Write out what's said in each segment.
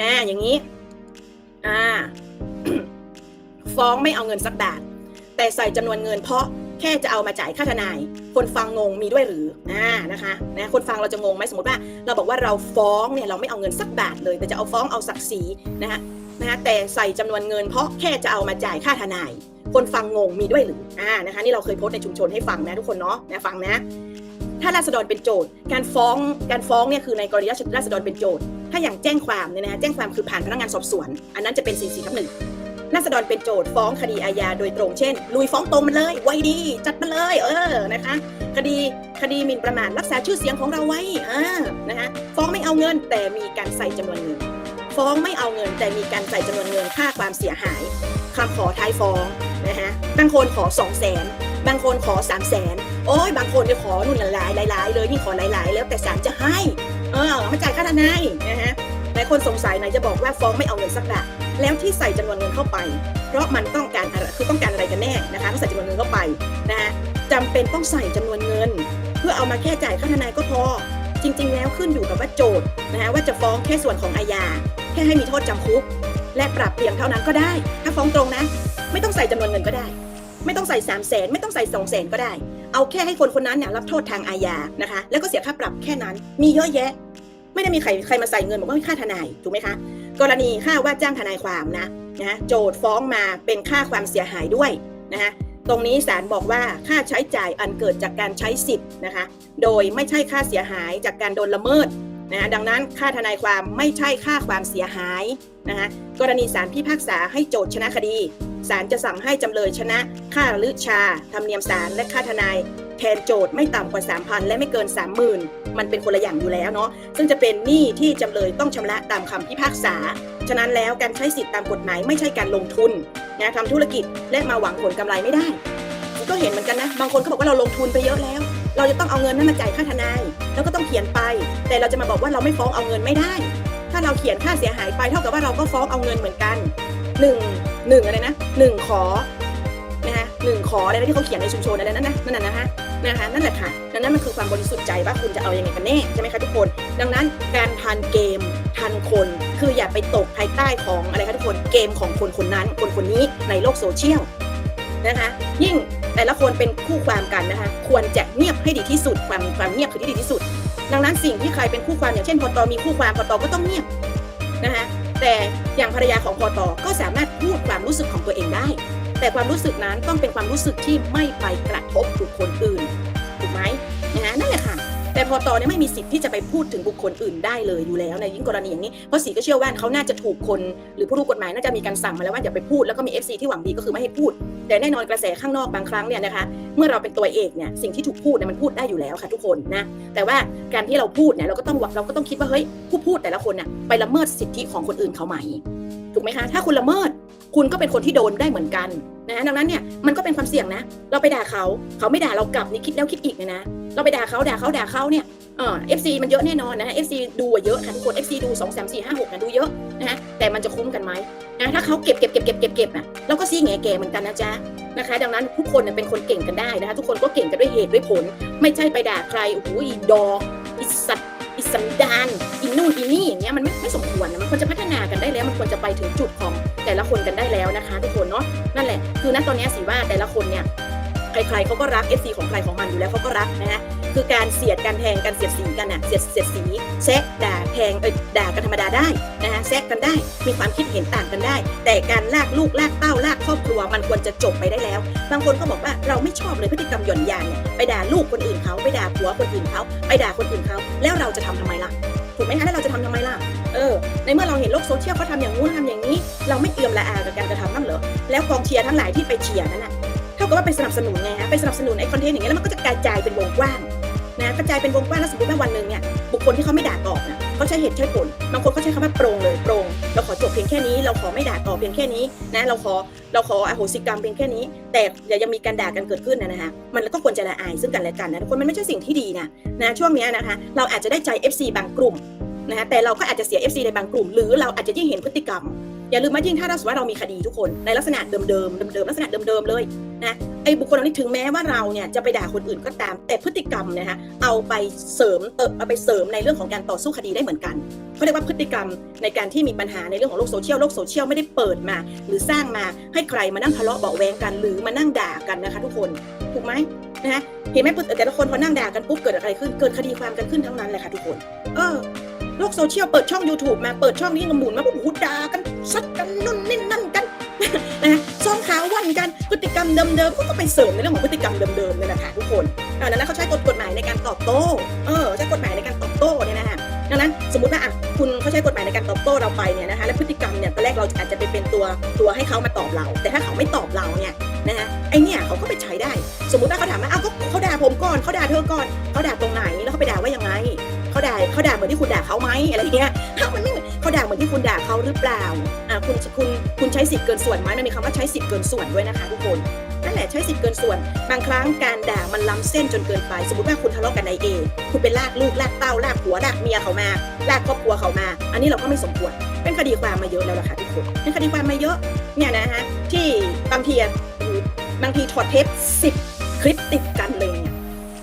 อ่าอย่างนี้ อ่า ฟ้องไม่เอาเงินสักบาท แต่ใส่จำนวนเงินเพราะแค่จะเอามาจ่ายค่าทนาย คนฟังงงมีด้วยหรืออ่านะคะนะคนฟังเราจะงงไหมสมมติว่า เราบอกว่าเราฟ้องเนี่ยเราไม่เอาเงินสักบาทเลย แต่จะเอาฟ้องเอาศักดิ์ศรีนะคะนะคะแต่ใส่จำนวนเงินเพราะแค่จะเอามาจ่ายค่าทนาย คนฟังงงมีด้วยหรืออ่านะคะนี่เราเคยโพสต์ในชุมชนให้ฟังนะทุกคนเนาะนะฟังนะ ถ้าราษฎรเป็นโจทย์ การฟ้องการฟ้องเนี่ยคือในกรณีราษฎรเป็นโจทย์ ถ้าอย่างแจ้งความเนี่ยนะแจ้งความคือผ่านพนักงานสอบสวน อันนั้นจะเป็น4 4ทับหนึ่งราษฎรเป็นโจทย์ฟ้องคดีอาญาโดยตรงเช่น ลุยฟ้องตรงมันเลยไว้ดี จัดมาเลย เออนะคะ คดีคดีหมิ่นประมาทรักษาชื่อเสียงของเราไว้อ่านะคะฟ้องไม่เอาเงินแต่มีการใส่จำนวนเงิน ฟ้องไม่เอาเงินแต่มีการใส่จำนวนเงินค่าความเสียหายคำขอท้ายฟ้องนะคะบางคนขอ2 0 0 0 0 0บางคนขอ3 0 0 0 0 0โอ้ยบางคนจะขอนู่นหลายหลายเลยนี่งขอหลายๆ แล้วแต่ศาลจะให้ เออมาจ่ายค่าทนายนะฮะหลายคนสงสัยไหนจะบอกว่าฟ้องไม่เอาเงินสักบาทแล้วที่ใส่จำนวนเงินเข้าไป เพราะมันต้องการอะไรคือต้องการอะไรกันแน่นะคะต้องใส่จำนวนเงินเข้าไปนะฮะจำเป็นต้องใส่จำนวนเงิน เพื่อเอามาแค่จ่ายค่าทนายก็พอ จริง ๆ แล้วขึ้นอยู่กับว่าโจทย์นะฮะว่าจะฟ้องแค่ส่วนของอาญาแค่ให้มีโทษจำคุก และปรับเพียงเท่านั้นก็ได้ ถ้าฟ้องตรงนะ ไม่ต้องใส่จำนวนเงินก็ได้ ไม่ต้องใส่3 0 0แสนไม่ต้องใส่2 0 0แสนก็ได้ เอาแค่ให้คนคนนั้นเนี่ยรับโทษทางอาญานะคะ แล้วก็เสียค่าปรับแค่นั้น มีเยอะแยะ ไม่ได้มีใครใครมาใส่เงินบอกว่ามีค่าทนายถูกไหมคะ กรณีค่าว่าจ้างทนายความนะนะโจทฟ้องมาเป็นค่าความเสียหายด้วยนะคะตรงนี้ศาลบอกว่าค่าใช้จ่ายอันเกิดจากการใช้สิทธิ์นะคะ โดยไม่ใช่ค่าเสียหายจากการโดนละเมิดนะดังนั้นค่าทนายความไม่ใช่ค่าความเสียหายนะคะกรณีศาลพิพากษาให้โจทชนะคดี ศาลจะสั่งให้จำเลยชนะ ค่าลึกชา ธรรมเนียมศาลและค่าทนาย แทนโจทย์ไม่ต่ำกว่า 3,000 และไม่เกิน 30,000 มันเป็นคนละอย่างอยู่แล้วเนาะซึ่งจะเป็นหนี้ที่จำเลยต้องชำระตามคำพิพากษา ฉะนั้นแล้วการใช้สิทธิตามกฎหมายไม่ใช่การลงทุนนะทำธุรกิจและมาหวังผลกำไรไม่ได้ก็เห็นเหมือนกันนะ บางคนก็บอกว่าเราลงทุนไปเยอะแล้ว เราจะต้องเอาเงินนั้นมาจ่ายค่าทนาย แล้วก็ต้องเขียนไป แต่เราจะมาบอกว่าเราไม่ฟ้องเอาเงินไม่ได้ ถ้าเราเขียนค่าเสียหายไปเท่ากับว่าเราก็ฟ้องเอาเงินเหมือนกันหนึ่ง หนึ่งอะไรนะหนึ่งขอนะคะหนึ่งขออะไรที่เขาเขียนในชุมชนอะไรนั่นนะนั่นนะนะนะคะนั่นแหละค่ะดังนั้นมันคือความบริสุทธิ์ใจว่าคุณจะเอายังไงกันแน่ใช่ไหมคะทุกคน ดังนั้นการทันเกมทันคน คืออย่าไปตกภายใต้ของอะไรคะทุกคนเกมของคนคนนั้น คนคนนี้ในโลกโซเชียลนะคะ ยิ่งแต่ละคนเป็นคู่ความกันนะคะ ควรจะเงียบให้ดีที่สุดความความเงียบคือที่ดีที่สุด ดังนั้นสิ่งที่ใครเป็นคู่ความอย่างเช่นพอตอมีคู่ความพอตอก็ต้องเงียบนะคะ แต่อย่างภรรยาของพอตอก็สามารถพูดความรู้สึกของตัวเองได้ แต่ความรู้สึกนั้นต้องเป็นความรู้สึกที่ไม่ไปกระทบบุคคลอื่น แต่พอตอเนี่ยไม่มีสิทธิ์ที่จะไปพูดถึงบุคคลอื่นได้เลยอยู่แล้วในยิ่งกรณีอย่างนี้เพราะสีก็เชื่อว่าเขาน่าจะถูกคน หรือผู้รู้กฎหมายน่าจะมีการสั่งมาแล้วว่าอย่าไปพูดแล้วก็มี FC ที่หวังดีก็คือไม่ให้พูด แต่แน่นอนกระแสข้างนอกบางครั้งเนี่ยนะคะเมื่อเราเป็นตัวเอกเนี่ยสิ่งที่ถูกพูดเนี่ยมันพูดได้อยู่แล้วค่ะทุกคนนะแต่ว่าการที่เราพูดเนี่ยเราก็ต้องเราก็ต้องคิดว่าเฮ้ยผู้พูดแต่ละคนน่ะไปละเมิดสิทธิของคนอื่นเขาไหมถูกไหมคะถ้าคุณละเมิด คุณก็เป็นคนที่โดนได้เหมือนกันนะดังนั้นเนี่ยมันก็เป็นความเสี่ยงนะ เราไปด่าเขาเขาไม่ด่าเรากลับนี่คิดแล้วคิดอีกเนี่ยนะเราไปด่าเขาด่าเขาด่าเขาเนี่ยเออฟซีมันเยอะแน่นอนนะ FC ดูเยอะค่ะทุกคน FC ดู2 3 4 5 6นะดูเยอะนะฮะแต่มันจะคุ้มกันไหมนะถ้าเขาเก็บเก็บเก็บเก็บเก็บเก็บนะเราก็ซีแงแกเหมือนกันนะจ๊ะนะคะ ดังนั้นทุกคนเนี่ยเป็นคนเก่งกันได้นะคะทุกคนก็เก่งกันด้วยเหตุด้วยผล ไม่ใช่ไปด่าใครโอ้โหอีดออีสัตอีสันดานอีนู่นอีนี่อย่างเงี้ยมันไม่ไม่สมควรนะมันควรจะพัฒนากันได้แล้วมันควรจะไปถึงจุดของ แต่ละคนกันได้แล้วนะคะ ทุกคนเนาะนั่นแหละคือณตอนนี้สิว่าแต่ละคนเนี่ยใครๆเขาก็รัก FC ของใครของมันอยู่แล้วเขาก็รักนะฮะคือการเสียดการแทงกันเสียดสีกันน่ะเสียดเสียดสีแซะด่าแทงเอยด่ากันธรรมดาได้นะฮะแซะกันได้ มีความคิดเห็นต่างกันได้ แต่การลากลูกลากเต้าลากครอบครัวมันควรจะจบไปได้แล้ว บางคนก็บอกว่าเราไม่ชอบเลยพฤติกรรมหย่อนยานเนี่ยไปด่าลูกคนอื่นเขาไปด่าผัวคนอื่นเขาไปด่าคนอื่นเขาแล้วเราจะทำทำไมล่ะถูกไหมคะแล้วเราจะทำทำไมล่ะ เออ ในเมื่อเราเห็นโลกโซเชียลเขาทำอย่างงู้นทำอย่างนี้ เราไม่เอื่อมละอากับการกระทำบ้างเหรอ แล้วกองเชียร์ทั้งหลายที่ไปเชียร์นั่นน่ะ เท่ากับว่าไปสนับสนุนไงฮะ ไปสนับสนุนไอ้คอนเทนต์อย่างเงี้ยแล้วมันก็จะกระจายเป็นวงกว้างนะกระจายเป็นวงกว้างแล้วสมมติว่าวันหนึ่งเนี่ยบุคคลที่เขาไม่ด่าตอบนะเขาใช้เหตุใช้ผลบางคนเขาใช้คำว่าโปร่งเลยโปร่งเราขอจบเพียงแค่นี้ เราขอไม่ด่าต่อเพียงแค่นี้นะเราขอเราขออโหสิกรรมเพียงแค่นี้ แต่อย่ายังมีการด่ากันเกิดขึ้นนะนะคะมันก็ควรจะละอายซึ่งกันและกันนะทุกคนมันไม่ใช่สิ่งที่ดีนะนะช่วงนี้นะคะ เราอาจจะได้ใจ FC บางกลุ่ม นะคะแต่เราก็อาจจะเสีย FC ในบางกลุ่ม หรือเราอาจจะยิ่งเห็นพฤติกรรม อย่าลืมว่ายิ่งถ้าเราสมมติว่าเรามีคดีทุกคนในลักษณะเดิมๆเดิมๆลักษณะเดิมๆเลยนะไอ้บุคคลเหล่านี้ถึงแม้ว่าเราเนี่ยจะไปด่าคนอื่นก็ตาม แต่พฤติกรรมนะคะเอาไปเสริมเติมเอาไปเสริมในเรื่องของการต่อสู้คดีได้เหมือนกันเขาเรียกว่าพฤติกรรมในการที่มีปัญหาในเรื่องของโลกโซเชียลโลกโซเชียลไม่ได้เปิดมา หรือสร้างมาให้ใครมานั่งทะเลาะเบาแวงกันหรือมานั่งด่ากันนะคะ ทุกคนถูกไหมนะคะเห็นไหมแต่ละคนพอนั่งด่ากันปุ๊บเกิดอะไรขึ้นเกิดคดีความกันขึ้นทั้งนั้นเลยค่ะทุกคน เออ โลกโซเชียลเปิดช่อง YouTube มาเปิดช่องนี้กระหมุนมาปุ๊บโอ้โหด่ากันซัดกันนู่นนี่นั่นกันนะฮะซ้อมขาววันกันพฤติกรรมเดิมๆก็ไปเสริมในเรื่องของพฤติกรรมเดิมๆเลยนะคะทุกคนดังนั้นเขาใช้กฎกฎหมายในการตอบโต้เออใช้กฎหมายในการตอบโต้เนี่ยนะฮะดังนั้นสมมติว่าอะคุณเขาใช้กฎหมายในการตอบโต้เราไปเนี่ยนะคะและพฤติกรรมเนี่ยตอนแรกเราอาจจะไปเป็นตัวตัวให้เขามาตอบเรา แต่ถ้าเขาไม่ตอบเราเนี่ยนะฮะไอเนี่ยเขาก็ไปใช้ได้ สมมติว่าเขาถามว่าอ้าวเขาด่าผมก่อนเขาด่าเธอก่อนเขาด่าตรงไหนแล้วเขาไปด่าว่ายังไง เขาด่าเขาด่าเหมือนที่คุณด่าเขาไหมอะไรเงี้ยถ้ามันไม่เขาด่าเหมือนที่คุณด่าเขาหรือเปล่าอ่าคุณคุณคุณใช้สิทธิ์เกินส่วนไหมมันมีคำว่าใช้สิทธิ์เกินส่วนด้วยนะคะทุกคนนั่นแหละใช้สิทธิ์เกินส่วน บางครั้งการด่ามันล้ำเส้นจนเกินไป สมมติว่าคุณทะเลาะกันในเอคุณไปลากลูกลากเต้าลากผัวลากเมียเขามาลากครอบครัวเขามา อันนี้เราก็ไม่สมควร เป็นคดีความมาเยอะแล้วล่ะค่ะทุกคนเป็นคดีความมาเยอะเนี่ยนะฮะที่บางทีบางทีถอดเทปสิบคลิปติดกันเลย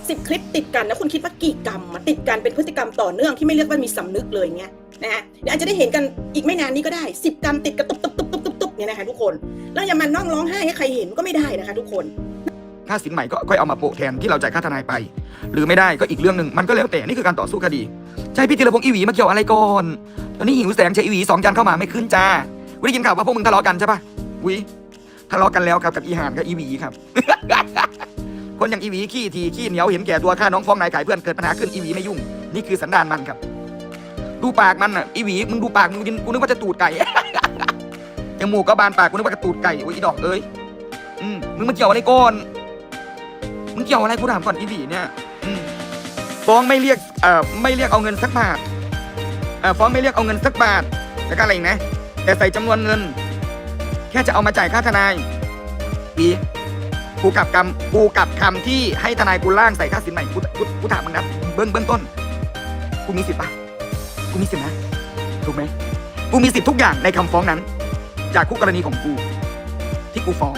สิบคลิปติดกันแล้วคุณคิดว่ากี่กรรมมาติดกันเป็นพฤติกรรมต่อเนื่องที่ไม่เรียกว่ามีสำนึกเลยเงี้ยนะฮะเดี๋ยวอาจจะได้เห็นกันอีกไม่นานนี้ก็ได้สิบกรรมติดกันตุบตุบตุบตุบตุบตุบเนี่ยนะคะทุกคนแล้วอย่ามานั่งร้องไห้ให้ใครเห็นก็ไม่ได้นะคะ ทุกคนค่าสินใหม่ก็ค่อยเอามาโปะแทนที่เราจ่ายค่าทนายไป หรือไม่ได้ก็อีกเรื่องหนึ่งมันก็แล้วแต่นี่คือการต่อสู้คดีใช่พี่ธีรพงศ์อีหวีมาเกี่ยวอะไรก่อนตอนนี้หิวแสงใช้อีหวีสองจานเข้ามาไม่ขึ้นจ้าวิได้ยินข่าวว่าพวกมึงทะเลาะกันใช่ปะวิทะเลาะกันแล้วครับกับอีหานกับอีหวีครับ คนอย่างอีหวีขี้ทีขี้เหนียวเห็นแก่ตัวฆ่าน้องฟ้องนายขายเพื่อนเกิดปัญหาขึ้นอีหวีไม่ยุ่ง นี่คือสันดานมันครับ ดูปากมันอะอีหวีมึงดูปากมึงกูนึกว่าจะตูดไก่จมูกก็บานปากกูนึกว่าจะตูดไก่โอ้ยอีดอกเอ้ยอืมมึงมาเกี่ยวอะไรก่อนมึงเกี่ยวอะไรกูถามก่อนอีบีเนี่ยฟ้องไม่เรียกเอ่อไม่เรียกเอาเงินสักบาทเอ่อฟ้องไม่เรียกเอาเงินสักบาทแล้วก็อะไรนะ แต่ใส่จำนวนเงิน แค่จะเอามาจ่ายค่าทนายบี กูกลับคำกูกลับคำที่ให้ทนายกูล่างใส่ค่าสินใหม่กูกูกูถามมึงนะเบื้องเบื้องต้นกูมีสิทธิ์ปะกูมีสิทธิ์นะถูกไหมกูมีสิทธิ์ทุกอย่างในคำฟ้องนั้น จากคู่กรณีของกูที่กูฟ้อง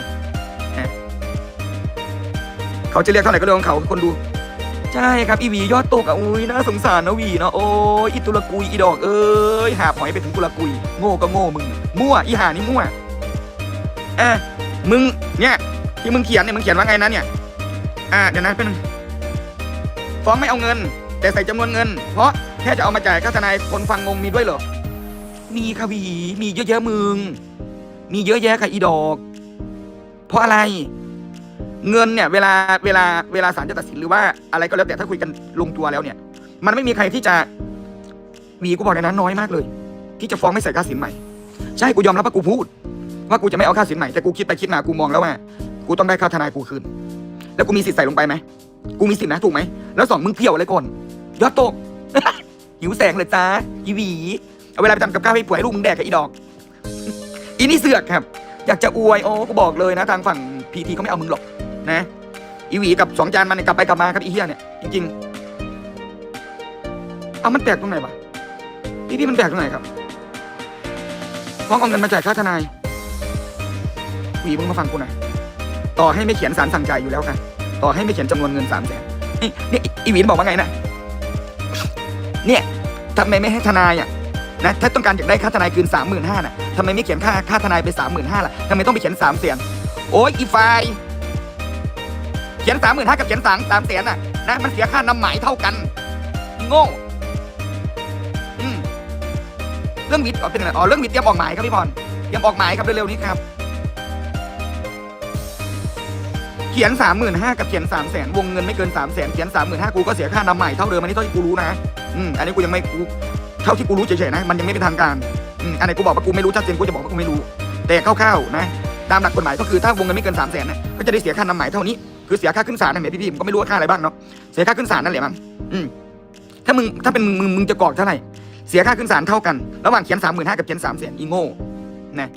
เขาจะเรียกเท่าไหร่ก็เรื่องของเขาคนดูใช่ครับอีวียอดตกอะอุ้ยน่าสงสารนะวีเนาะโอ้ยอีตุลกุยอีดอกเอ้ยหาหอยไปถึงตุลกุย โง่ก็โง่มึงมั่วอีหานี่มั่วเอะมึงเนี่ย ที่มึงเขียนเนี่ยมึงเขียนว่าไงนะเนี่ย อ่าเดี๋ยวนะเป็นฟ้องไม่เอาเงิน แต่ใส่จำนวนเงิน เพราะแค่จะเอามาจ่ายค่าทนายคนฟังงงมีด้วยเหรอ มีค่ะวีมีเยอะแยะมึง มีเยอะแยะค่ะอีดอก เพราะอะไร เงินเนี่ย เวลาเวลาเวลาศาลจะตัดสินหรือว่าอะไรก็แล้วแต่ถ้าคุยกันลงตัวแล้วเนี่ย มันไม่มีใครที่จะวีกูบอกในนั้นน้อยมากเลย ที่จะฟ้องไม่ใส่ค่าสินใหม่ ใช่กูยอมรับว่ากูพูด ว่ากูจะไม่เอาค่าสินใหม่แต่กูคิดไปคิดมากูมองแล้วว่า กูต้องได้ค่าทนายกูคืน แล้วกูมีสิทธิ์ใส่ลงไปไหม กูมีสิทธิ์นะถูกไหม แล้วสองมึงเพี้ยวอะไรก่อน ยอดตก หิวแสงเลยจ้าอีหวี เอาเวลาไปทำกับข้าวให้ป่วยลูกมึงแดกกับอีดอก อีนี่เสือกครับ อยากจะอวยโอ้กูบอกเลยนะ ทางฝั่งพีทีเขาไม่เอามึงหรอกนะ อีหวีกับสองจานมันเนี่ยกลับไปกลับมาครับอีเฮียเนี่ยจริงๆเอามันแปลกตรงไหนวะพี่พี่มันแปลกตรงไหนครับฟ้องเอาเงินมาจ่ายค่าทนายหวีมึงมาฟังกูหน่อย ต่อให้ไม่เขียนสารสั่งจ่ายอยู่แล้วค่ะ ต่อให้ไม่เขียนจำนวนเงินสามแสนนี่นี่อีหวีบอกว่าไงนะเนี่ยทำไมไม่ให้ทนายอะนะถ้าต้องการอยากได้ค่าทนายคืนสามหมื่นห้าน่ะทำไมไม่เขียนค่าค่าทนายไปสามหมื่นห้าล่ะทำไมต้องไปเขียนสามแสนโอ้ยอีไฟเขียนสามหมื่นห้ากับเขียนสามสามแสนน่ะนะมันเสียค่านำหมายเท่ากัน โง่อืมเรื่องวิทย์อ๋อเป็นอะไรอ๋อเรื่องวิทย์เตรียมออกหมายครับพี่พรเตรียมออกหมายครับเร็วๆนี้ครับ ขียนสามหมื่นห้ากับเขียนสามแสนวงเงินไม่เกินสามแสนเขียนสามหมื่นห้ากูก็เสียค่านำใหมายเท่าเดิมอันนี้เท่าที่กูรู้นะอืมอันนี้กูยังไม่กูเท่าที่กูรู้เฉยๆนะ มันยังไม่เป็นทางการอืมอันไหนกูบอกว่ากูไม่รู้ชัดเจนกูจะบอกว่ากูไม่รู้ แต่คร่าวๆนะตามหลักกฎหมายก็คือถ้าวงเงินไม่เกินสามแสนนะก็จะได้เสียค่านำใหมายเท่านี้คือเสียค่าขึ้นศาลนั่นแหละพี่ๆผมก็ไม่รู้ว่าค่าอะไรบ้างเนาะเสียค่าขึ้นศาลนั่นแหละมั้งอืมถ้ามึงถ้าเป็นมึงมึงจะกรอกเท่าไหร่เสียค่าขึ้นศาลเท่ากัน ระหว่างเขียนสามหมื่นห้ากับเขียนสามแสนอีโง่นะ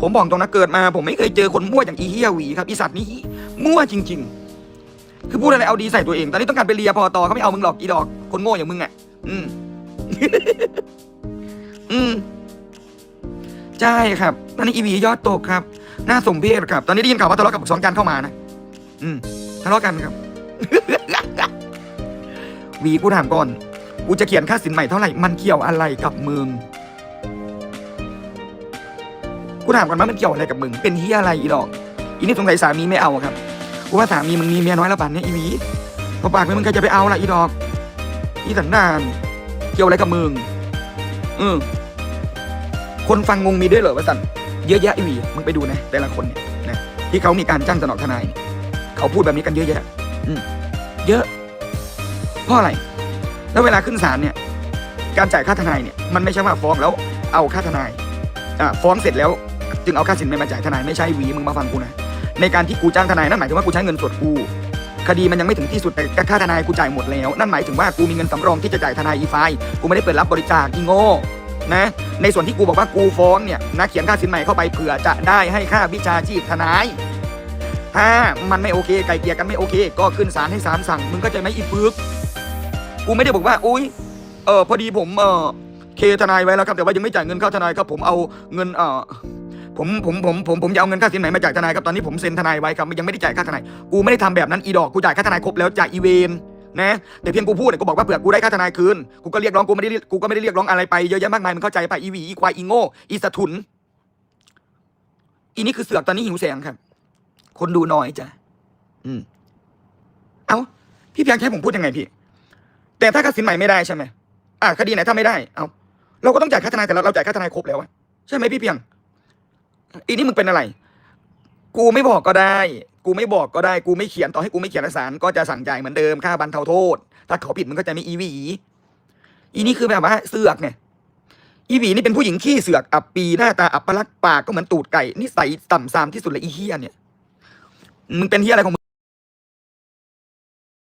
ผมบอกตรงนะเกิดมา ผมไม่เคยเจอคนมั่วอย่างอีเฮียวีครับอีสัตว์นี้มั่วจริง ๆ คือพูดอะไรเอาดีใส่ตัวเอง ตอนนี้ต้องการไปเลียพอตอเขาไม่เอามึงหรอกอีดอก คนโง่อย่างมึงอะ อืม อืมใช่ครับ ตอนนี้อีวียอดตกครับ น่าสมเพชครับ ตอนนี้ได้ยินข่าวว่าทะเลาะกับสองการเข้ามานะอืมทะเลาะกันครับวีกูถามก่อน กูจะเขียนค่าสินใหม่เท่าไหร่ มันเกี่ยวอะไรกับมึง กูถามก่อนว่ามันเกี่ยวอะไรกับมึง เป็นเฮียอะไรอีดอกอีนี่สงสัยสามีไม่เอาครับกูว่าสามีมึงมีเมียน้อยแล้วบันเนี่ยอีวีพอปากมึงใครจะไปเอาล่ะอีดอก อีสันดานเกี่ยวอะไรกับมึงอืมคนฟังงงมีด้วยเหรอวะสันเยอะแยะอีวีมึงไปดูนะแต่ละคนเนี่ยนะที่เขามีการจ้างสนอทนายเนี่ยเขาพูดแบบนี้กันเยอะแยะ อืมเยอะเพราะอะไร แล้วเวลาขึ้นศาลเนี่ย การจ่ายค่าทนายเนี่ย มันไม่ใช่ว่าฟ้องแล้วเอาค่าทนาย อ่าฟ้องเสร็จแล้ว จึงเอาค่าสินไหมมาจ่ายทนายไม่ใช่หวีมึงมาฟังกูนะในการที่กูจ้างทนายนั่นหมายถึงว่ากูใช้เงินสดกูคดีมันยังไม่ถึงที่สุดแต่ค่าทนายกูจ่ายหมดแล้ว นั่นหมายถึงว่ากูมีเงินสำรองที่จะจ่ายทนายอีไฟกูไม่ได้เปิดรับบริจาคอีโง่นะในส่วนที่กูบอกว่ากูฟ้องเนี่ยนะเขียนค่าสินใหม่เข้าไปเผื่อจะได้ให้ค่าวิชาชีพทนายถ้ามันไม่โอเคไกลเกลี่ยกันไม่โอเค ก็ขึ้นศาลให้ศาลสั่งมึงก็ใจไหมอีปึกกูไม่ได้บอกว่าอุ้ยเออพอดีผมเออเคทนายไว้แล้วครับแต่ว่ายังไม่จ่ายเงินค่าทนายครับผมเอาเงินเออ ผมผมผมผมผมจะเอาเงินค่าสินไหมมาจ่ายทนายครับตอนนี้ผมเซ็นทนายไว้ครับยังไม่ได้จ่ายค่าทนายกูไม่ได้ทำแบบนั้นอีดอกกูจ่ายค่าทนายครบแล้วจ่ายอีเวนนะแต่เพียงกูพูดเนี่ยกูบอกว่าเผื่อกูได้ค่าทนายคืนกูก็เรียกร้องกูไม่ได้กูก็ไม่ได้เรียกร้องอะไรไปเยอะแยะมากมายมึงเข้าใจไปอีวีอีควายอีโง่อีสะทุนอีนี่คือเสือกตอนนี้หิวแสงครับ คนดูน้อยจ้ะอืมเอาพี่เพียงแค่ผมพูดยังไงพี่ แต่ถ้าค่าสินใหม่ไม่ได้ใช่ไหมอะคดีไหนถ้าไม่ได้เอาเราก็ต้องจ่ายค่าทนายแต่เราเราจ่ายค่าทนายครบแล้วใช่ไหมพี่เพียง อีนี่มึงเป็นอะไร กูไม่บอกก็ได้ กูไม่บอกก็ได้ กูไม่เขียนต่อให้กูไม่เขียนเอกสารก็จะสั่งจ่ายเหมือนเดิมค่าบรรเทาโทษ ถ้าเขาผิดมันก็จะไม่อีวีอีนี่คือแบบว่าเสือกเนี่ย อีวีนี่เป็นผู้หญิงขี้เสือกอับปีหน้าตาอับปลักษณ์ปากก็เหมือนตูดไก่นิสัยต่ำซามที่สุดเลยอีเฮียเนี่ยมึงเป็นเฮียอะไรของ